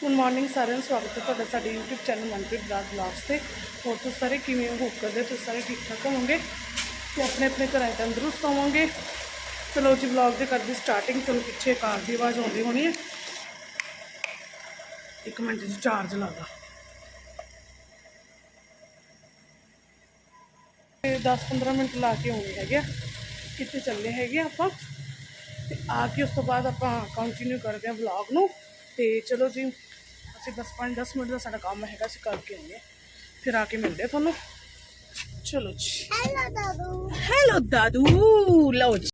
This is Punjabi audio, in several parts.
ਗੁੱਡ ਮਾਰਨਿੰਗ ਸਾਰਿਆਂ ਨੂੰ ਸਵਾਗਤ ਹੈ ਤੁਹਾਡਾ ਸਾਡੇ YouTube channel Manpreet blog blogs ਤੇ। ਹੋਰ ਤੁਸੀਂ ਸਾਰੇ ਕਿਵੇਂ ਹੋ? ਹੋਪ ਕਰਦੇ ਤੁਸੀਂ ਸਾਰੇ ਠੀਕ ਠਾਕ ਹੋਵੋਗੇ ਤੇ ਆਪਣੇ ਆਪਣੇ ਘਰਾਂ 'ਚ ਤੰਦਰੁਸਤ ਹੋਵੋਗੇ। ਚਲੋ ਜੀ ਬਲੌਗ ਦੇ ਕਰਦੀ ਸਟਾਰਟਿੰਗ ਤੁਹਾਨੂੰ ਪਿੱਛੇ ਕਾਰ ਦੀ ਆਵਾਜ਼ ਆਉਂਦੀ ਹੋਣੀ ਹੈ। ਇੱਕ ਮਿੰਟ ਜੀ ਚਾਰਜ ਲਾਦਾ ਤੇ 10-15 ਮਿੰਟ ਲਾ ਕੇ ਆਉਣੇ ਹੈਗੇ ਆ। ਕਿੱਥੇ ਚੱਲੇ ਹੈਗੇ ਆ ਆਪਾਂ। ਤੇ ਆ ਕੇ ਉਸ ਤੋਂ ਬਾਅਦ ਆਪਾਂ ਕੰਟੀਨਿਊ ਕਰਦੇ ਹਾਂ ਵਲੌਗ ਨੂੰ। ਤੇ ਚਲੋ ਜੀ ਅਸੀਂ ਬਸ 5-10 ਮਿੰਟ ਦਾ ਸਾਡਾ ਕੰਮ ਹੈਗਾ ਅਸੀਂ ਕਰਕੇ ਆਉਂਦੇ ਫਿਰ ਆ ਕੇ ਮਿਲਦੇ ਤੁਹਾਨੂੰ। ਚਲੋ ਜੀ। ਹੈਲੋ ਦਾਦੂ। ਹੈਲੋ ਦਾਦੂ। ਲਓ ਜੀ।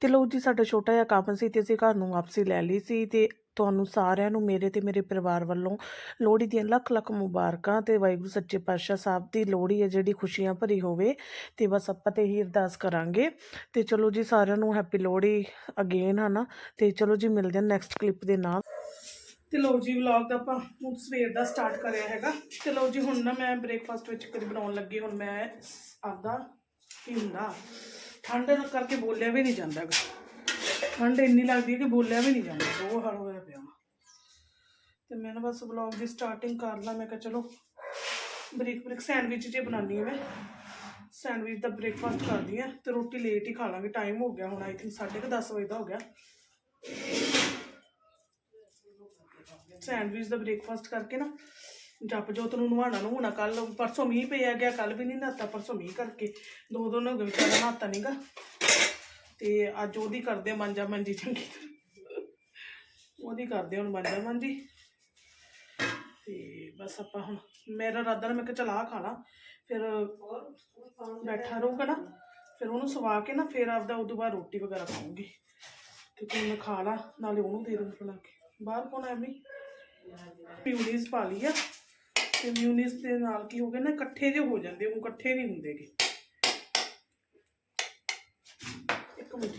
ਤੇ ਲਓ ਜੀ ਸਾਡਾ ਛੋਟਾ ਜਿਹਾ ਕੰਮ ਸੀ ਤੇ ਅਸੀਂ ਘਰ ਨੂੰ ਵਾਪਸੀ ਲੈ ਲਈ ਸੀ ਤੇ ਤੁਹਾਨੂੰ ਸਾਰਿਆਂ ਨੂੰ ਮੇਰੇ ਤੇ ਮੇਰੇ ਪਰਿਵਾਰ ਵੱਲੋਂ ਲੋਹੜੀ ਦੀਆਂ ਲੱਖ ਲੱਖ ਮੁਬਾਰਕਾਂ ਤੇ ਵਾਹਿਗੁਰੂ ਸੱਚੇ ਪਾਤਸ਼ਾਹ ਸਾਹਿਬ ਦੀ ਲੋਹੜੀ ਹੈ ਜਿਹੜੀ ਖੁਸ਼ੀਆਂ ਭਰੀ ਹੋਵੇ ਤੇ ਬਸ ਆਪਾਂ ਤੇ ਹੀ ਅਰਦਾਸ ਕਰਾਂਗੇ। ਤੇ ਚਲੋ ਜੀ ਸਾਰਿਆਂ ਨੂੰ ਹੈਪੀ ਲੋਹੜੀ ਅਗੇਨ ਹਨਾ। ਤੇ ਚਲੋ ਜੀ ਮਿਲਦੇ ਹਾਂ ਨੈਕਸਟ ਕਲਿੱਪ ਦੇ ਨਾਲ। ਤੇ ਲਓ ਜੀ ਵਲੌਗ ਦਾ ਆਪਾਂ ਹੁਣ ਸਵੇਰ ਦਾ ਸਟਾਰਟ ਕਰਿਆ ਹੈਗਾ। ਤੇ ਲਓ ਜੀ ਹੁਣ ਨਾ ਮੈਂ ਬ੍ਰੇਕਫਾਸਟ ਵਿੱਚ ਕਰੀ ਬਣਾਉਣ ਲੱਗੀ, ਹੁਣ ਮੈਂ ਆਪਦਾ ਕੀ ਹੁੰਦਾ, ਠੰਡ ਕਰਕੇ ਬੋਲਿਆ ਵੀ ਨਹੀਂ ਜਾਂਦਾ ਗਾ ਠੰਡ ਇੰਨੀ ਲੱਗਦੀ ਹੈ ਕਿ ਬੋਲਿਆ ਵੀ ਨਹੀਂ ਜਾਂਦਾ ਉਹ ਹਾਲ ਹੋਇਆ ਪਿਆ ਵਾ। ਤੇ ਮੈਂ ਨਾ ਬਸ ਵਲੌਗ ਦੀ ਸਟਾਰਟਿੰਗ ਕਰ ਲਾਂ, ਮੈਂ ਕਿਹਾ ਚਲੋ ਬ੍ਰੇਕ ਬਰੀਕ ਸੈਂਡਵਿਚ ਜੇ ਬਣਾਉਣੀ ਹੈ ਮੈਂ। ਸੈਂਡਵਿਚ ਦਾ ਬ੍ਰੇਕਫਾਸਟ ਕਰਦੀ ਆ ਤੇ ਰੋਟੀ ਲੇਟ ਹੀ ਖਾ ਲਾਂਗੇ ਟਾਈਮ ਹੋ ਗਿਆ ਹੁਣ ਆਈ ਥਿੰਕ 10:30 ਵਜੇ ਦਾ ਹੋ ਗਿਆ। ਸੈਂਡਵਿਚ ਦਾ ਬ੍ਰੇਕਫਾਸਟ ਕਰਕੇ ਨਾ, ਜਪ ਜੋਤ ਨੂੰ ਨਵਾਉਣਾ ਨੂੰ, ਹੋਣਾ ਕੱਲ ਪਰਸੋਂ ਮੀਂਹ ਪਿਆ ਗਿਆ ਕੱਲ ਵੀ ਨਹੀਂ ਨਹਾਤਾ ਪਰਸੋਂ ਮੀਂਹ ਕਰਕੇ। ਦੋ ਦੋ ਨਹਾਉਂਦੇ ਵਿਚਾਰਾ ਨਹਾਤਾ ਨਹੀਂਗਾ ਤੇ ਅੱਜ ਉਹਦੀ ਕਰਦੇ ਮੰਜਾ ਮੰਜੀ ਚੰਗੀ ਉਹਦੀ ਕਰਦੇ ਹੁਣ ਮੰਜਾ ਮੰਜੀ। ਤੇ ਬਸ ਆਪਾਂ ਹੁਣ, ਮੇਰਾ ਇਰਾਦਾ ਨਾ ਮੈਂ ਕਿਹਾ ਚਲਾ ਆਹ ਖਾ ਲਾਂ। ਫਿਰ ਬੈਠਾ ਰਹੂਗਾ ਨਾ, ਫਿਰ ਉਹਨੂੰ ਸਵਾ ਕੇ ਨਾ, ਫਿਰ ਆਪਦਾ ਉਦੋਂ ਬਾਅਦ ਰੋਟੀ ਵਗੈਰਾ ਖਾਊਂਗੀ। ਕਿਉਂਕਿ ਮੈਂ ਖਾ ਲਾ, ਨਾਲੇ ਉਹਨੂੰ ਦੇ ਦੂੰ ਬਣਾ ਕੇ। ਬਾਹਰ ਪਾਉਣਾ ਐ ਵੀ ਪਾ ਲਈ ਆ। ਤੇ ਮਿਊਨੀਸ ਦੇ ਨਾਲ ਕੀ ਹੋ ਗਿਆ ਨਾ, ਇਕੱਠੇ ਜਿਹੇ ਹੋ ਜਾਂਦੇ, ਉਹ ਇਕੱਠੇ ਨਹੀਂ ਹੁੰਦੇਗੇ ਇੱਕ ਮਿੰਟ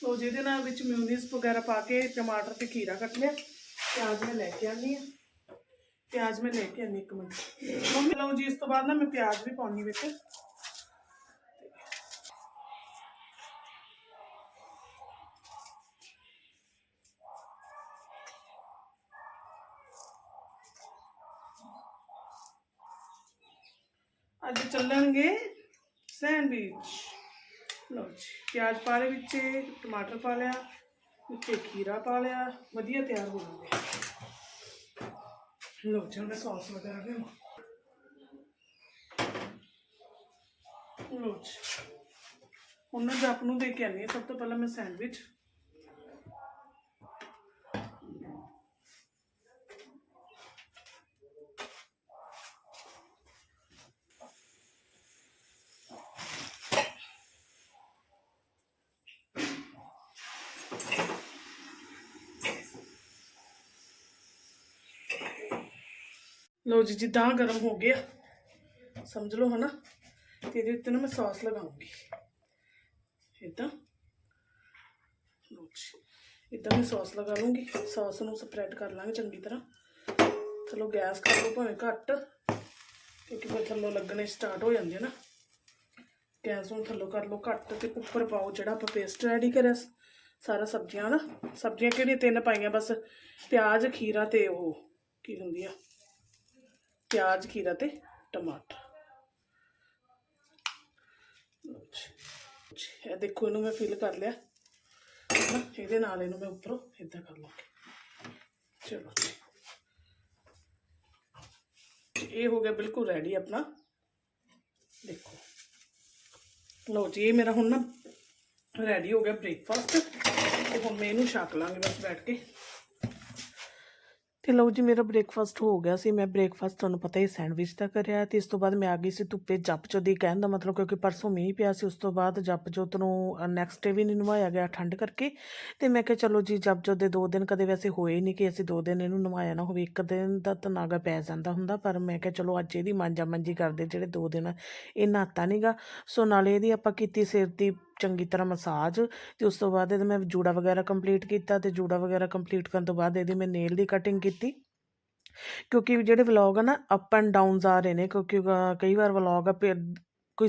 ਸੋ ਜਿਹਦੇ ਨਾਲ ਵਿੱਚ ਮਿਊਨੀਸ ਵਗੈਰਾ ਪਾ ਕੇ ਟਮਾਟਰ ਤੇ ਖੀਰਾ ਕੱਟ ਲਿਆ, ਪਿਆਜ਼ ਮੈਂ ਲੈ ਕੇ ਆਨੀ ਆ। ਪਿਆਜ਼ ਮੈਂ ਲੈ ਕੇ ਆਨੀ ਇੱਕ ਮਿੰਟ। ਮੰਮੀ, ਲਓ ਜੀ, ਇਸ ਤੋਂ ਬਾਅਦ ਨਾ ਮੈਂ ਪਿਆਜ਼ ਵੀ ਪਾਉਣੀ ਵਿੱਚ। ਅੱਜ ਚੱਲਣਗੇ ਸੈਂਡਵਿਚ। ਲਓ ਜੀ, ਪਿਆਜ਼ ਪਾ ਲਿਆ ਵਿੱਚ, ਟਮਾਟਰ ਪਾ ਲਿਆ ਉੱਤੇ ਖੀਰਾ ਪਾ ਲਿਆ, ਵਧੀਆ ਤਿਆਰ ਹੋ ਜਾਣਗੇ। ਲਓ ਜੀ, ਹੁਣ ਮੈਂ ਸੌਸ ਵਗੈਰਾ ਲਿਆਵਾਂ ਲਓ ਜੀ ਉਹਨਾਂ ਮੈਂ ਆਪ ਨੂੰ ਦੇ ਕੇ ਆਨੀ ਹਾਂ। ਸਭ ਤੋਂ ਪਹਿਲਾਂ ਮੈਂ ਸੈਂਡਵਿਚ ਲਓ ਜੀ, ਜਿੱਦਾਂ ਗਰਮ ਹੋ ਗਿਆ, ਸਮਝ ਲਓ ਹਨਾ, ਤੇ ਇਹਦੇ ਉੱਤੇ ਨਾ ਮੈਂ ਸੌਸ ਲਗਾਉਂਗੀ। ਇਦਾਂ ਲਓ ਜੀ ਇਦਾਂ ਮੈਂ ਸੌਸ ਲਗਾ ਲੂੰਗੀ ਸੌਸ ਨੂੰ ਸਪਰੈਡ ਕਰ ਲਾਂਗੇ ਚੰਗੀ ਤਰ੍ਹਾਂ। ਚਲੋ ਗੈਸ ਕਰ ਲਓ ਭਾਵੇਂ ਘੱਟ, ਕਿਉਂਕਿ ਫਿਰ ਥੱਲੋਂ ਲੱਗਣੇ ਸਟਾਰਟ ਹੋ ਜਾਂਦੇ ਆ ਨਾ। ਗੈਸ ਨੂੰ ਥੱਲੋਂ ਕਰ ਲਓ ਘੱਟ ਤੇ ਉੱਪਰ ਪਾਓ ਜਿਹੜਾ ਆਪਾਂ ਪੇਸਟ ਰੈਡੀ ਕਰਿਆ ਸਾਰਾ ਸਬਜ਼ੀਆਂ ਨਾ ਸਬਜ਼ੀਆਂ ਕਿਹੜੀਆਂ ਤਿੰਨ ਪਾਈਆਂ, ਬਸ ਪਿਆਜ਼, ਖੀਰਾ ਤੇ ਉਹ, ਕੀ ਹੁੰਦੀ ਆ? ਪਿਆਜ਼, ਖੀਰਾ ਤੇ ਟਮਾਟਰ। ਇਹ ਦੇਖੋ, ਇਹਨੂੰ ਮੈਂ ਫਿਲ ਕਰ ਲਿਆ। ਇਹਦੇ ਨਾਲ ਇਹਨੂੰ ਮੈਂ ਉੱਪਰੋਂ ਇਦਾਂ ਕਰ ਲਵਾਂਗੀ ਚਲੋ ਇਹ ਹੋ ਗਿਆ ਬਿਲਕੁਲ ਰੈਡੀ ਆਪਣਾ। ਦੇਖੋ। ਲਓ ਜੀ, ਇਹ ਮੇਰਾ ਹੁਣ ਨਾ ਰੈਡੀ ਹੋ ਗਿਆ ਬ੍ਰੇਕਫਾਸਟ ਤੇ ਹੁਣ ਮੈਂ ਇਹਨੂੰ ਛਕ ਲਾਂਗੀ ਬਸ ਬੈਠ ਕੇ। ਤੇ ਲਓ ਜੀ, ਮੇਰਾ ਬ੍ਰੇਕਫਾਸਟ ਹੋ ਗਿਆ ਸੀ। ਮੈਂ ਬ੍ਰੇਕਫਾਸਟ ਤੁਹਾਨੂੰ ਪਤਾ ਹੀ ਸੈਂਡਵਿਚ ਦਾ ਕਰਿਆ ਤੇ ਇਸ ਤੋਂ ਬਾਅਦ ਮੈਂ ਆ ਗਈ ਸੀ ਧੁੱਪੇ ਜਪਜੋਤ ਦੀ ਕਹਿਣ ਦਾ ਮਤਲਬ ਕਿਉਂਕਿ ਪਰਸੋਂ ਮੀਂਹ ਪਿਆ ਸੀ, ਉਸ ਤੋਂ ਬਾਅਦ ਜਪਜੋਤ ਨੂੰ ਨੈਕਸਟ ਡੇ ਵੀ ਨਹੀਂ ਨਵਾਇਆ ਗਿਆ ਠੰਡ ਕਰਕੇ। ਤੇ ਮੈਂ ਕਿਹਾ ਚਲੋ ਜੀ ਜਪਜੋਤ ਦੇ ਦੋ ਦਿਨ ਕਦੇ ਵੈਸੇ ਹੋਏ ਨਹੀਂ ਕਿ ਅਸੀਂ ਦੋ ਦਿਨ ਇਹਨੂੰ ਨਵਾਇਆ ਨਾ ਹੋਵੇ। ਇੱਕ ਦਿਨ ਦਾ ਤਾਂ ਪੈ ਜਾਂਦਾ ਹੁੰਦਾ, ਪਰ ਮੈਂ ਕਿਹਾ ਚਲੋ ਅੱਜ ਇਹਦੀ ਮਾਂਜਾ ਮੰਜੀ ਕਰਦੇ ਜਿਹੜੇ ਦੋ ਦਿਨ ਇਹ ਨਹਾਤਾ ਨਹੀਂਗਾ ਸੋ ਨਾਲੇ ਇਹਦੀ ਆਪਾਂ ਕੀਤੀ ਸਿਰ ਦੀ ਚੰਗੀ ਤਰ੍ਹਾਂ ਮਸਾਜ ਅਤੇ ਉਸ ਤੋਂ ਬਾਅਦ ਇਹਦਾ ਮੈਂ ਜੂੜਾ ਵਗੈਰਾ ਕੰਪਲੀਟ ਕੀਤਾ ਅਤੇ ਜੂੜਾ ਵਗੈਰਾ ਕੰਪਲੀਟ ਕਰਨ ਤੋਂ ਬਾਅਦ ਇਹਦੀ ਮੈਂ ਨੇਲ ਦੀ ਕਟਿੰਗ ਕੀਤੀ। ਕਿਉਂਕਿ ਜਿਹੜੇ ਵਲੌਗ ਆ ਨਾ ਅਪ ਐਂਡ ਡਾਊਨਸ ਆ ਰਹੇ ਨੇ, ਕਿਉਂਕਿ ਕਈ ਵਾਰ ਵਲੌਗ ਆ ਕੋਈ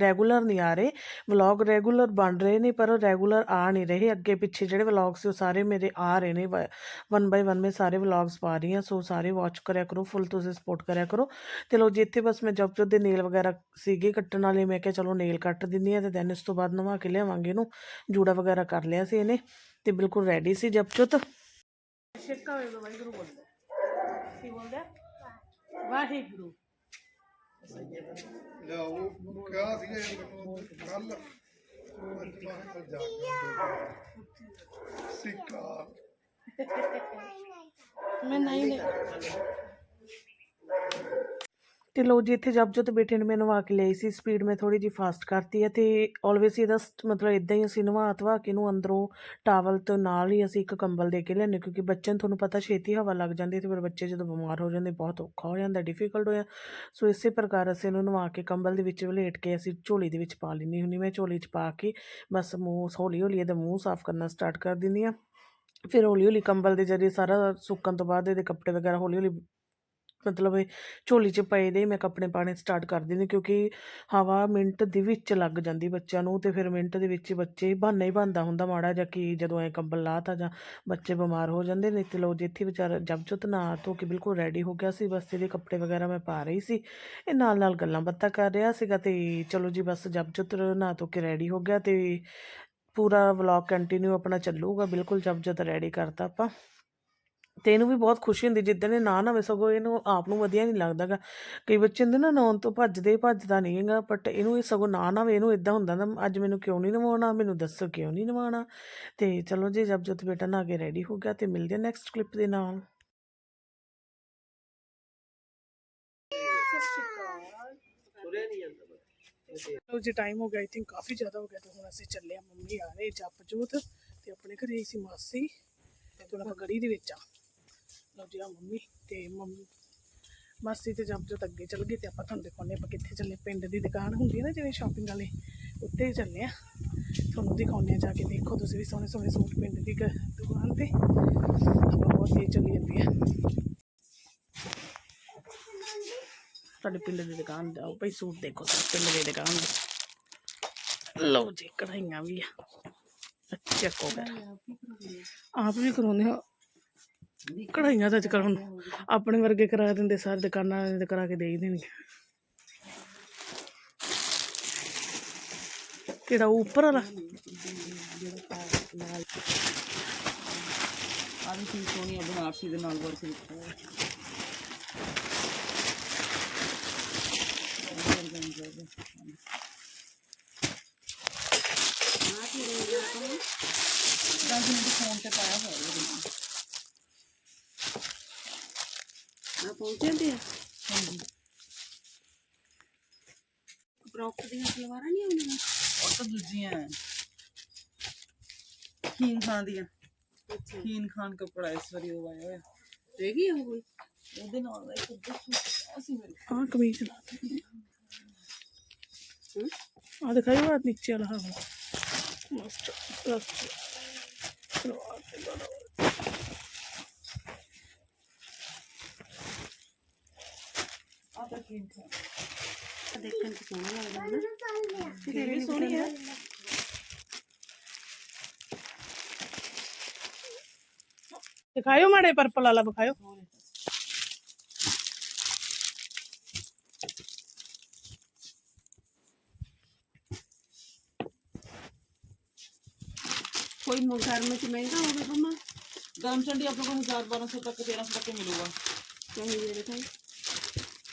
ਰੈਗੂਲਰ ਨਹੀਂ ਆ ਰਹੇ। ਵਲੌਗ ਰੈਗੂਲਰ ਬਣ ਰਹੇ ਨੇ ਪਰ ਰੈਗੂਲਰ ਆ ਨਹੀਂ ਰਹੇ। ਅੱਗੇ ਪਿੱਛੇ ਜਿਹੜੇ ਵਲੌਗ ਸੀ ਉਹ ਸਾਰੇ ਮੇਰੇ ਆ ਰਹੇ ਨੇ। ਵਨ ਬਾਈ ਵਨ ਮੈਂ ਸਾਰੇ ਵਲੌਗਸ ਪਾ ਰਹੀ ਹਾਂ ਸੋ ਸਾਰੇ ਵਾਚ ਕਰਿਆ ਕਰੋ ਫੁੱਲ ਤੁਸੀਂ ਸਪੋਰਟ ਕਰਿਆ ਕਰੋ। ਤੇ ਲੋ ਜੀ ਇੱਥੇ ਬਸ ਮੈਂ ਜਬ ਜਬ ਦੇ ਨੇਲ ਵਗੈਰਾ ਸੀਗੇ ਕੱਟਣ ਵਾਲੇ ਮੈਂ ਕਿਹਾ ਚਲੋ ਨੇਲ ਕੱਟ ਦਿੰਦੀ ਆ ਤੇ ਦੈਨ ਇਸ ਤੋਂ ਬਾਅਦ ਨਵਾ ਕੇ ਲਿਆਵਾਂਗੇ ਇਹਨੂੰ। ਜੂੜਾ ਵਗੈਰਾ ਕਰ ਲਿਆ ਸੀ ਇਹਨੇ ਤੇ ਬਿਲਕੁਲ ਰੈਡੀ ਸੀ ਜਬ ਜੁਤ ਸ਼ੇਕਾ ਹੋਏ ਵਾਹਿਗੁਰੂ ਬੋਲਦਾ। ਕੀ ਬੋਲਦਾ? ਵਾਹਿਗੁਰੂ। ਲਿਆਓ। ਕਿਹਾ ਸੀ ਇਹ ਮੈਨੂੰ ਕੱਲ ਬਾਹਰ ਜਾ ਕੇ ਸਿੱਕਾ। ਮੈਂ ਨਹੀਂ ਨਹੀਂ ਤੇ ਲੋ ਜੀ, ਇੱਥੇ ਜਬ ਜਦ ਬੇਟੇ ਨੇ ਮੈਂ ਨਵਾ ਕੇ ਲਈ ਸੀ ਸਪੀਡ ਮੈਂ ਥੋੜੀ ਜੀ ਫਾਸਟ ਕਰਤੀ ਹੈ ਤੇ ਆਲਵੇਸ ਇਹਦਾ ਸ- ਮਤਲਬ ਇਦਾਂ ਹੀ ਅਸੀਂ ਨਵਾ ਧਵਾ ਕੇ ਇਹਨੂੰ ਅੰਦਰੋਂ ਟਾਵਲ ਤੋਂ ਨਾਲ ਹੀ ਅਸੀਂ ਇੱਕ ਕੰਬਲ ਦੇ ਕੇ ਲਿਆਉਂਦੇ ਕਿਉਂਕਿ ਬੱਚੇ ਨੂੰ ਤੁਹਾਨੂੰ ਪਤਾ ਛੇਤੀ ਹਵਾ ਲੱਗ ਜਾਂਦੀ ਹੈ ਤੇ ਫਿਰ ਬੱਚੇ ਜਦੋਂ ਬਿਮਾਰ ਹੋ ਜਾਂਦੇ, ਬਹੁਤ ਔਖਾ ਹੋ ਜਾਂਦਾ ਡਿਫਿਕਲਟ ਹੋਇਆ ਸੋ ਇਸੇ ਪ੍ਰਕਾਰ ਅਸੀਂ ਇਹਨੂੰ ਨਵਾ ਕੇ ਕੰਬਲ ਦੇ ਵਿੱਚ ਵਲੇਟ ਕੇ ਅਸੀਂ ਝੋਲੀ ਦੇ ਵਿੱਚ ਪਾ ਲੈਂਦੀ ਹੁੰਦੀ ਮੈਂ ਝੋਲੀ 'ਚ ਪਾ ਕੇ ਬਸ ਮੂੰਹ ਹੌਲੀ ਹੌਲੀ ਇਹਦਾ ਮੂੰਹ ਸਾਫ਼ ਕਰਨਾ ਸਟਾਰਟ ਕਰ ਦਿੰਦੀ ਹਾਂ। ਫਿਰ ਹੌਲੀ ਹੌਲੀ ਕੰਬਲ ਦੇ ਜਰੀਏ ਸਾਰਾ ਸੁੱਕਣ ਤੋਂ ਬਾਅਦ ਇਹਦੇ ਕੱਪੜੇ ਵਗੈਰਾ ਹੌਲੀ ਹੌਲੀ ਮਤਲਬ ਇਹ ਝੋਲੀ 'ਚ ਪਏ ਦੇ ਮੈਂ ਕੱਪੜੇ ਪਾਣੇ ਸਟਾਰਟ ਕਰ ਦਿੰਦੀ ਕਿਉਂਕਿ ਹਵਾ ਮਿੰਟ ਦੇ ਵਿੱਚ ਲੱਗ ਜਾਂਦੀ ਬੱਚਿਆਂ ਨੂੰ ਤੇ ਫਿਰ ਮਿੰਟ ਦੇ ਵਿੱਚ ਬੱਚੇ ਬਹਾਨਾ ਹੀ ਬਣਦਾ ਹੁੰਦਾ ਮਾੜਾ ਜਿਹਾ ਕਿ ਜਦੋਂ ਐ ਕੰਬਲ ਲਾਤਾ ਜਾਂ ਬੱਚੇ ਬਿਮਾਰ ਹੋ ਜਾਂਦੇ ਨੇ ਤੇ ਲੋ ਜਿੱਥੇ ਵਿਚਾਰਾ ਜਬਜੁਤ ਨਾ ਧੋ ਕੇ ਬਿਲਕੁਲ ਰੈਡੀ ਹੋ ਗਿਆ ਸੀ ਬਸ ਇਹਦੇ ਕੱਪੜੇ ਵਗੈਰਾ ਮੈਂ ਪਾ ਰਹੀ ਸੀ। ਇਹ ਨਾਲ ਨਾਲ ਗੱਲਾਂ ਬਾਤਾਂ ਕਰ ਰਿਹਾ ਸੀਗਾ ਤੇ ਚਲੋ ਜੀ ਬਸ ਜਬਜੁਤ ਨਾ ਧੋ ਕੇ ਰੈਡੀ ਹੋ ਗਿਆ ਤੇ ਪੂਰਾ ਵਲੌਗ ਕੰਟੀਨਿਊ ਆਪਣਾ ਚੱਲੂਗਾ, ਬਿਲਕੁਲ ਜਬਜੁਤ ਰੈਡੀ ਕਰਤਾ ਆਪਾਂ। ਤੇ ਇਹਨੂੰ ਵੀ ਬਹੁਤ ਖੁਸ਼ੀ ਹੁੰਦੀ, ਜਿੱਦਣ ਇਹ ਨਾ ਨਵੇਂ ਸਗੋਂ ਇਹਨੂੰ ਆਪ ਨੂੰ ਵਧੀਆ ਨਹੀਂ ਲੱਗਦਾਗਾ। ਕਈ ਬੱਚੇ ਹੁੰਦੇ ਨਾ ਨਹਾਉਣ ਤੋਂ ਭੱਜਦੇ ਭੱਜਦਾ ਨਹੀਂ ਹੈਗਾ ਬਟ ਇਹਨੂੰ ਇਹ ਸਗੋਂ ਨਾ ਨਵੇਂ, ਇਹਨੂੰ ਇਦਾਂ ਹੁੰਦਾ ਨਾ, ਅੱਜ ਮੈਨੂੰ ਕਿਉਂ ਨਹੀਂ ਨਵਾਉਣਾ, ਮੈਨੂੰ ਦੱਸੋ ਕਿਉਂ ਨਹੀਂ ਨਵਾਉਣਾ। ਤੇ ਚਲੋ ਜੀ ਜਬ ਬੇਟਾ ਨਹਾ ਕੇ ਰੈਡੀ ਹੋ ਗਿਆ ਤੇ ਮਿਲਦੇ ਆ ਨੈਕਸਟ ਕਲਿੱਪ ਦੇ ਨਾਲ। ਲੋ ਜੀ ਟਾਈਮ ਹੋ ਗਿਆ ਆਈ ਥਿੰਕ ਕਾਫੀ ਜ਼ਿਆਦਾ ਹੋ ਗਿਆ ਤੇ ਹੁਣ ਅਸੀਂ ਚੱਲੇ ਆ ਮੰਮੀ ਆ ਰਹੇ ਜਪਜੋਤ ਤੇ ਆਪਣੇ ਘਰੇ ਸੀ ਮਾਸੀ ਤੇ ਹੁਣ ਆਪਾਂ ਗੜੀ ਦੇ ਵਿੱਚ ਆ। ਲਓ ਜੀ ਆ ਮੰਮੀ ਤੇ ਮੰਮੀ, ਮਾਸੀ ਤੇ ਜਪਜੋਤ ਅੱਗੇ ਚੱਲ ਗਏ ਤੇ ਆਪਾਂ ਤੁਹਾਨੂੰ ਦਿਖਾਉਂਦੇ ਆਪਾਂ ਕਿੱਥੇ ਚੱਲੇ ਪਿੰਡ ਦੀ ਦੁਕਾਨ ਹੁੰਦੀ ਹੈ ਨਾ ਜਿਵੇਂ ਸ਼ਾਪਿੰਗ ਵਾਲੇ ਉੱਤੇ ਚੱਲੇ ਆ ਤੁਹਾਨੂੰ ਦਿਖਾਉਂਦੇ ਆ ਜਾ ਕੇ, ਦੇਖੋ ਤੁਸੀਂ ਵੀ ਸੋਹਣੇ ਸੋਹਣੇ ਸੂਟ ਪਿੰਡ ਦੀ ਦੁਕਾਨ ਤੇ। ਬਹੁਤ ਤੇਜ਼ ਚੱਲੀ ਜਾਂਦੀ ਹੈ। ਸਾਡੇ ਪਿੰਡ ਦੀ ਦੁਕਾਨ ਦਾ ਭਾਈ ਸੂਟ ਦੇਖੋ ਪਿੰਡ ਦੀ ਦੁਕਾਨ ਦੇ। ਲਓ ਜੀ, ਕਢਾਈਆਂ ਵੀ ਆ। ਅੱਛਾ ਕੋ ਆਪ ਵੀ ਕਰਾਉਂਦੇ ਹੋ। ਕਢਾਈਆਂ ਤਾਂ ਅੱਜ ਕੱਲ੍ਹ ਹੁਣ ਆਪਣੇ ਵਰਗੇ ਕਰਾ ਦਿੰਦੇ ਸਾਰੇ ਦੁਕਾਨਾਂ ਵਾਲੇ ਤੇ ਕਰਾ ਕੇ ਦੇ ਹੀ ਦੇਣਗੇ। ਕਿਹੜਾ ਉੱਪਰ ਵਾਲਾ? ਆ ਵੀ ਚੀਜ਼ ਸੋਹਣੀ ਆ ਬਨਾਰਸੀ ਦੇ ਨਾਲ ਵਰਕ ਕੀਤਾ ਹੋਇਆ ਗਾਜੀ ਨੇ ਫੋਨ ਤੇ? ਪਾਇਆ ਹੋਇਆ ਇਹਦੇ ਵਿੱਚ। ਆ ਪਹੁੰਚ ਜਾਂਦੇ ਆ। ਹਾਂਜੀ। ਪ੍ਰੋਪਟ ਦੀਆਂ ਸਲਵਾਰਾਂ ਨਹੀਂ ਆਉਂਦੀਆਂ? ਉਹ ਤਾਂ ਦੂਜੀਆਂ ਹੈ ਖੀਨ ਖਾਨ ਦੀਆਂ। ਅੱਛਾ। ਖੀਨ ਖਾਨ ਕੱਪੜਾ ਇਸ ਵਾਰੀ ਉਹ ਆਇਆ ਹੋਇਆ। ਰਹਿ ਗਈ ਉਹ ਕੋਈ? ਉਹਦੇ ਨਾਲ ਦਾ ਇੱਕ ਸੂਟ ਅਸੀਂ ਮੇਰੇ ਆਹ ਕਮੀਜ਼ ਲਾ ਆ ਦਿਖਾਈ ਬਾਤ ਨੀਚੇ ਵਾਲਾ। ਹਾਂ ਮਸਤ ਮਸਤ। ਸਲਵਾਰ ਤੇ ਬੜਾ ਆ ਤਾਂ ਖੀਨ ਖਾਨ ਦੇਖਣ ਚ ਸੋਹਣਾ ਲੱਗਦਾ ਹੈ ਨਾ ਇਹ ਵੀ ਸੋਹਣੀ ਹੈ ਦਿਖਾਇਓ ਮਾੜੇ ਪਰਪਲ ਵਾਲਾ ਵਿਖਾਇਓ। ਕੋਈ ਮੁਗਰ ਵਿੱਚ ਮਹਿੰਗਾ ਹੋਵੇ ਬਮਾ ਗਰਮ ਚੰਡੀ ਆਪਾਂ ਨੂੰ 1000 1200 ਤੱਕ 1300 ਤੱਕ ਮਿਲੂਗਾ। ਚਾਹੀਏ ਦੇ ਤਾਂ ਜਾਂ ਕੋਈ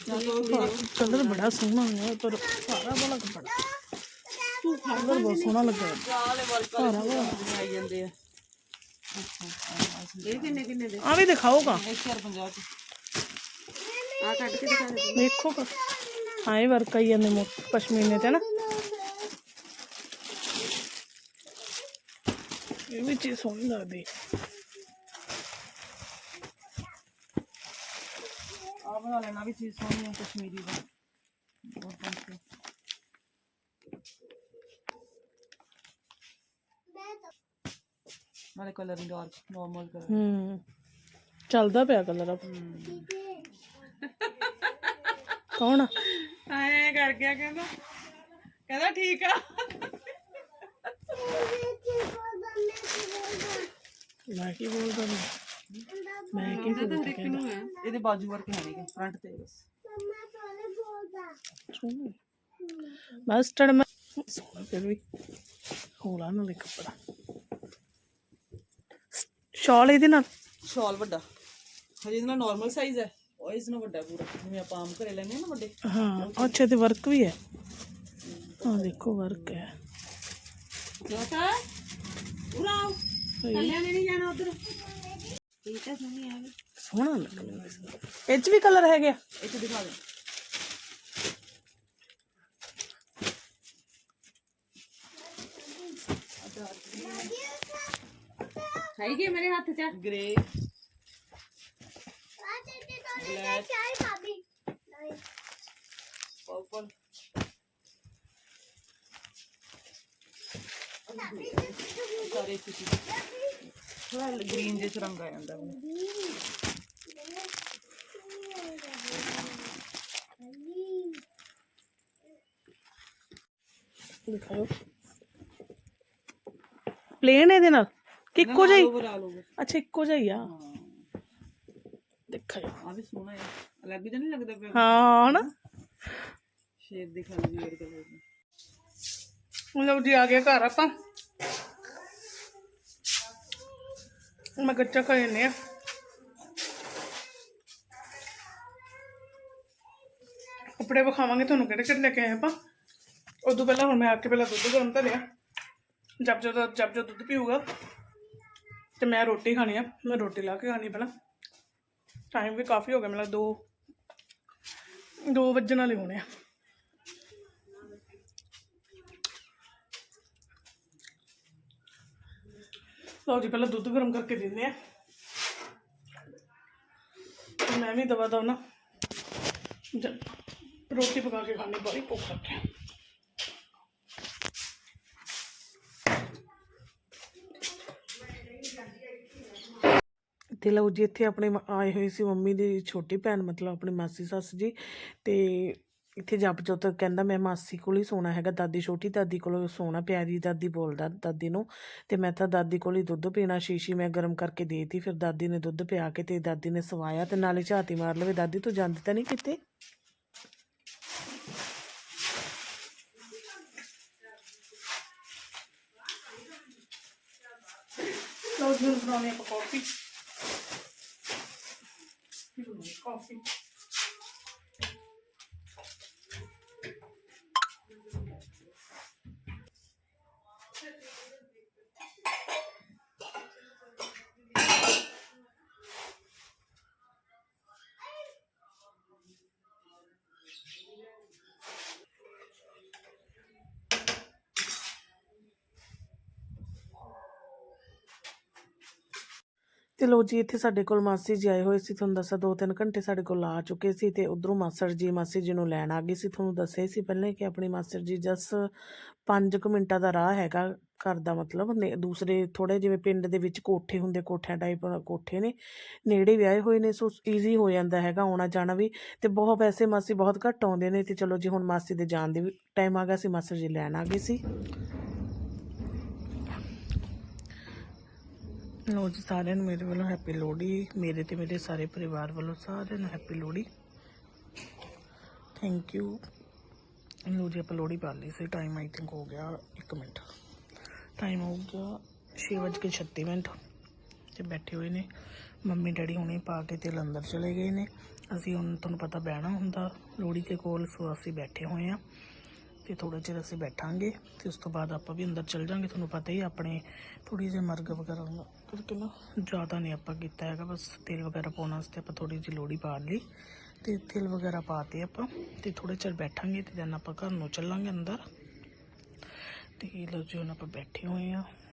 ਕਲਰ ਬੜਾ ਸੋਹਣਾ ਹੈ ਪਰ ਸਾਰਾ ਵਾਲਾ ਕੱਪੜਾ। ਤੂੰ ਕਲਰ ਬਹੁਤ ਸੋਹਣਾ ਲੱਗਾ ਵਾਲੇ ਵਾਲੇ। ਆਈ ਜਾਂਦੇ ਆ ਇਹ ਕਿੰਨੇ ਕਿੰਨੇ ਦੇ? ਆ ਵੀ ਦਿਖਾਓਗਾ 1050 ਚ। ਆ ਕੱਢ ਕੇ ਦਿਖਾ ਦੇ। ਦੇਖੋ ਕਾ। ਹਾਂ ਇਹ ਵਰਕ ਆਈ ਜਾਂਦੇ ਮੋ ਪਸ਼ਮੀਨੇ ਤੇ ਨਾ। ਇਹ ਵੀ ਚੀਜ਼ ਸੋਹਣੀ ਲੱਗਦੀ। ਆ ਬਣਾ ਲੈਣਾ ਵੀ ਚੀਜ਼ ਸੋਹਣੀ ਹੈ ਕਸ਼ਮੀਰੀ ਦਾ ਬਹੁਤ ਪੰਛੀ ਨਾਲੇ ਕਲਰ ਨਹੀਂ ਡਾਰਕ ਨਾਰਮਲ ਕਲਰ ਹੂੰ ਚੱਲਦਾ ਪਿਆ ਕਲਰ ਆ ਕੌਣ ਆ ਐ ਕਰ ਗਿਆ ਕਹਿੰਦਾ ਕਹਿੰਦਾ ਠੀਕ ਆ ਮੈਂ ਕੀ ਬੋਲਦਾ ਮੈਂ ਮੈਂ ਕੀ ਤਾਂ ਹਰ ਇੱਕ ਨੂੰ ਹੈ ਇਹਦੇ ਬਾਜੂ ਵਰਕ ਹੈ ਨਹੀਂ ਫਰੰਟ ਤੇ ਬਸ। ਮਸਟਰਡ ਮੈਂ ਸੋਹਣਾ ਫਿਰ ਵੀ। ਹੋਲਾ ਨਾਲ ਕੱਪੜਾ। ਸ਼ਾਲ ਇਹਦੇ ਨਾਲ? ਸ਼ਾਲ ਵੱਡਾ। ਹਜੇ ਇਹਦਾ ਨਾਰਮਲ ਸਾਈਜ਼ ਹੈ। ਉਹ ਇਸ ਨਾਲ ਵੱਡਾ ਪੂਰਾ। ਜਿਵੇਂ ਆਪਾਂ ਆਮ ਘਰੇ ਲੈਨੇ ਆ ਨਾ ਵੱਡੇ। ਹਾਂ ਅੱਛਾ ਤੇ ਵਰਕ ਵੀ ਹੈ। ਹਾਂ ਦੇਖੋ ਵਰਕ ਹੈ। ਜੋਤਾ ਉਰਾਓ ਥੱਲੇ ਨਹੀਂ ਜਾਣਾ ਉਧਰ। ਇਹ ਤਾਂ ਸੋਹਣੀ ਆ ਗਈ ਸੋਹਣਾ ਲੱਗਦਾ ਇਹ ਚ ਵੀ ਕਲਰ ਹੈ ਗਿਆ ਇਹ ਚ ਦਿਖਾ ਦੇ ਹੈਗੀ ਮੇਰੇ ਹੱਥ 'ਚ ਗ੍ਰੇ ਪਰਪਲ ਸਾਰੇ ਕੁਝ ਥੋੜਾ ਗ੍ਰੀਨ ਜਿਹਾ ਰੰਗ ਆ ਜਾਂਦਾ ਵਾ। ਦਿਖਾਓ ਪਲੇਨ ਇਹਦੇ ਨਾਲ ਕਿ ਇੱਕੋ ਜਿਹਾ ਹੀ All over, all over। ਅੱਛਾ ਇੱਕੋ ਜਿਹਾ ਹੀ ਆ ਹਾਂ ਦੇਖਾਓ ਆ ਵੀ ਸੋਹਣਾ ਹੈ ਅਲੱਗ ਜਿਹਾ ਨਹੀਂ ਲੱਗਦਾ ਪਿਆ ਹਾਂ ਨਾ ਸ਼ੇਡ ਦਿਖਾ ਲਈ ਹੋਰ ਕਲਰ ਦਾ ਲਓ ਜੀ ਆ ਗਿਆ ਘਰ ਆਪਾਂ ਮੈਂ ਕੱਚਾ ਖਾ ਜਾਂਦੇ ਆ ਕੱਪੜੇ ਵਿਖਾਵਾਂਗੇ ਤੁਹਾਨੂੰ ਕਿਹੜੇ ਕਿਹੜੇ ਲੈ ਕੇ ਆਏ ਆਪਾਂ। ਉਦੋਂ ਪਹਿਲਾਂ ਹੁਣ ਮੈਂ ਆ ਕੇ ਪਹਿਲਾਂ ਦੁੱਧ ਗਰਮ ਧਰਿਆ। ਜਦ ਜਦੋਂ ਜਦ ਜਦੋਂ ਦੁੱਧ ਪੀਊਗਾ, ਤੇ ਮੈਂ ਰੋਟੀ ਖਾਣੀ ਆ। ਮੈਂ ਰੋਟੀ ਲਾ ਕੇ ਖਾਣੀ ਪਹਿਲਾਂ। ਟਾਈਮ ਵੀ ਕਾਫੀ ਹੋ ਗਿਆ ਮਤਲਬ 2 2 ਵਜਣ ਵਾਲੇ ਹੋਣੇ ਆ। ਲਓ ਜੀ, ਪਹਿਲਾਂ ਦੁੱਧ ਗਰਮ ਕਰਕੇ ਦਿੰਦੇ ਆ। ਤੇ ਮੈਂ ਵੀ ਦਵਾ ਦਵਾ ਨਾ। ਜ- ਰੋਟੀ ਪਕਾ ਕੇ ਖਾਣੀ ਬੜੀ ਭੁੱਖ ਲੱਗੀ ਤੇ ਲਓ ਜੀ, ਇੱਥੇ ਆਪਣੇ ਮ- ਆਏ ਹੋਏ ਸੀ ਮੰਮੀ ਦੀ ਛੋਟੀ ਭੈਣ, ਮਤਲਬ ਆਪਣੀ ਮਾਸੀ ਸੱਸ ਜੀ। ਤੇ ਇੱਥੇ ਜਪ ਜੋਤ ਕਹਿੰਦਾ, ਮੈਂ ਮਾਸੀ ਕੋਲ ਹੀ ਸੋਣਾ ਹੈਗਾ, ਦਾਦੀ ਛੋਟੀ ਦਾਦੀ ਕੋਲ ਸੋਣਾ, ਪਿਆਰੀ ਦਾਦੀ ਬੋਲਦਾ ਦਾਦੀ ਨੂੰ, ਤੇ ਮੈਂ ਤਾਂ ਦਾਦੀ ਕੋਲ ਹੀ ਦੁੱਧ ਪੀਣਾ, ਸ਼ੀਸ਼ੀ ਮੈਂ ਗਰਮ ਕਰਕੇ ਦੇਤੀ ਫਿਰ ਦਾਦੀ ਨੇ ਦੁੱਧ ਪਿਆ ਕੇ ਤੇ ਦਾਦੀ ਨੇ ਸਵਾਇਆ ਤੇ ਨਾਲੇ ਝਾਤੀ ਮਾਰ ਲਵੇ, ਦਾਦੀ ਤੂੰ ਜਾਂਦੀ ਤਾਂ ਨਹੀਂ ਕਿਤੇ? ਲਓ ਜੀ, ਹੁਣ ਬਣਾਉਣੀ ਕਾਫੀ ਤੇ ਲੋ ਜੀ, ਇੱਥੇ ਸਾਡੇ ਕੋਲ ਮਾਸੀ ਜੀ ਆਏ ਹੋਏ ਸੀ, ਤੁਹਾਨੂੰ ਦੱਸਾਂ ਦੋ ਤਿੰਨ ਘੰਟੇ ਸਾਡੇ ਕੋਲ ਆ ਚੁੱਕੇ ਸੀ ਤੇ ਉਧਰੋਂ ਮਾਸੜ ਜੀ, ਮਾਸੀ ਜੀ ਨੂੰ ਲੈਣ ਆ ਗਏ ਸੀ। ਤੁਹਾਨੂੰ ਦੱਸਿਆ ਸੀ ਪਹਿਲਾਂ ਕਿ ਆਪਣੀ ਮਾਸੜ ਜੀ ਜਸ 5 ਕੁ ਮਿੰਟਾਂ ਦਾ ਰਾਹ ਹੈਗਾ ਘਰ ਦਾ ਮਤਲਬ, ਨੇ- ਦੂਸਰੇ ਥੋੜੇ ਜਿਵੇਂ ਪਿੰਡ ਦੇ ਵਿੱਚ ਕੋਠੇ ਹੁੰਦੇ, ਕੋਠਿਆਂ ਟਾਈਪ ਕੋਠੇ ਨੇ, ਨੇੜੇ ਵਿਆਹੇ ਹੋਏ ਨੇ, ਸੋ ਈਜ਼ੀ ਹੋ ਜਾਂਦਾ ਹੈਗਾ ਆਉਣਾ ਜਾਣਾ ਵੀ ਤੇ ਬਹੁਤ ਵੈਸੇ ਮਾਸੀ ਬਹੁਤ ਘੱਟ ਆਉਂਦੇ ਨੇ ਤੇ ਚਲੋ ਜੀ ਹੁਣ ਮਾਸੀ ਦੇ ਜਾਣ ਦੇ ਵੀ ਟਾਈਮ ਆ ਗਿਆ ਸੀ, ਮਾਸੜ ਜੀ ਲੈਣ ਆ ਗਏ ਸੀ। ਲੋ ਜੀ, ਸਾਰਿਆਂ ਨੂੰ ਮੇਰੇ ਵੱਲੋਂ ਹੈਪੀ ਲੋਹੜੀ, ਮੇਰੇ ਤੇ ਮੇਰੇ ਸਾਰੇ ਪਰਿਵਾਰ ਵੱਲੋਂ ਸਾਰਿਆਂ ਨੂੰ ਹੈਪੀ ਲੋਹੜੀ। ਥੈਂਕ ਯੂ ਲੋ ਜੀ, ਆਪਾਂ ਲੋਹੜੀ ਪਾ ਲਈ ਸੀ ਟਾਈਮ ਆਈ ਥਿੰਕ ਹੋ ਗਿਆ 1 ਮਿੰਟ। ਟਾਈਮ ਹੋ ਗਿਆ 6:36 ਮਿੰਟ, ਤੇ ਬੈਠੇ ਹੋਏ ਨੇ। ਮੰਮੀ, ਡੈਡੀ ਹੁਣੇ ਪਾ ਕੇ ਤੇ ਅੰਦਰ ਚਲੇ ਗਏ ਨੇ। ਅਸੀਂ ਹੁਣ, ਤੁਹਾਨੂੰ ਪਤਾ ਬਹਿਣਾ ਹੁੰਦਾ, ਲੋਹੜੀ ਦੇ ਕੋਲ, ਸੋ ਅਸੀਂ ਬੈਠੇ ਹੋਏ ਆ ਤੇ ਥੋੜਾ ਚਿਰ ਅਸੀਂ ਬੈਠਾਂਗੇ ਤੇ ਉਸ ਤੋਂ ਬਾਅਦ ਆਪਾਂ ਵੀ ਅੰਦਰ ਚੱਲ ਜਾਾਂਗੇ, ਤੁਹਾਨੂੰ ਪਤਾ ਹੀ ਆਪਣੇ ਥੋੜੀ ਜਿਹੀ ਮਰਗ ਵਗੈਰਾ ਕਰਕੇ ਨਾ ਜ਼ਿਆਦਾ ਨਹੀਂ ਆਪਾਂ ਕੀਤਾ ਹੈਗਾ, ਬਸ ਤੇਲ ਵਗੈਰਾ ਪਾਉਣ ਵਾਸਤੇ ਆਪਾਂ ਥੋੜੀ ਜਿਹੀ ਲੋੜੀ ਪਾ ਲਈ ਤੇ ਤਿਲ ਵਗੈਰਾ ਪਾਤੇ ਆਪਾਂ ਤੇ ਥੋੜੇ ਚਿਰ ਬੈਠਾਂਗੇ ਤੇ then ਆਪਾਂ ਘਰ ਨੂੰ ਚੱਲਾਂਗੇ ਅੰਦਰ ਤੇ ਲੋ ਜੀ ਹੁਣ ਆਪਾਂ ਬੈਠੇ ਹੋਏ ਆ